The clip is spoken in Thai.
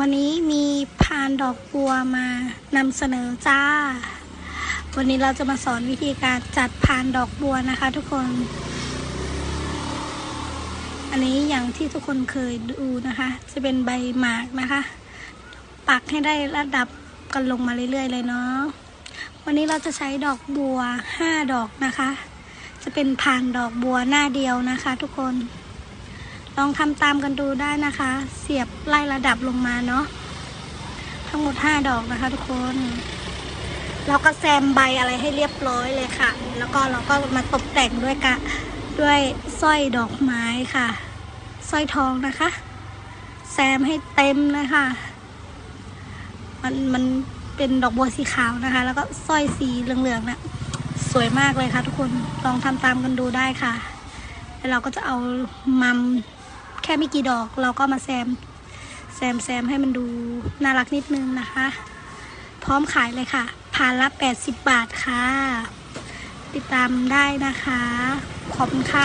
วันนี้มีพานดอกบัวมานำเสนอจ้า วันนี้เราจะมาสอนวิธีการจัดพานดอกบัวนะคะ ทุกคน อันนี้อย่างที่ทุกคนเคยดูนะคะ จะเป็นใบหมากนะคะ ปักให้ได้ระดับกันลงมาเรื่อยๆ เลยเนาะ วันนี้เราจะใช้ดอกบัวห้าดอกนะคะ จะเป็นพานดอกบัวหน้าเดียวนะคะ ทุกคน ลองทำตามกันดูได้นะคะ เสียบไล่ระดับลงมาเนาะทั้งหมดห้าดอกนะคะ ทุกคนเราก็แซมใบอะไรให้เรียบร้อยเลยค่ะ แล้วก็เราก็มาตกแต่งด้วยกะด้วยสร้อยดอกไม้ค่ะสร้อยทองนะคะ แซมให้เต็มเลยค่ะ มันมันเป็นดอกบัวสีขาวนะคะ แล้วก็สร้อยสีเหลืองๆน่ะสวยมากเลยค่ะ ทุกคนลองทำตามกันดูได้ค่ะ แล้วเราก็จะเอามัม แค่ไม่กี่ดอกเราก็มาแซม แซมแซมให้มันดูน่ารักนิดนึงนะคะ พร้อมขายเลยค่ะพานละ 80 บาทค่ะ ติดตามได้นะคะ ขอบคุณค่ะ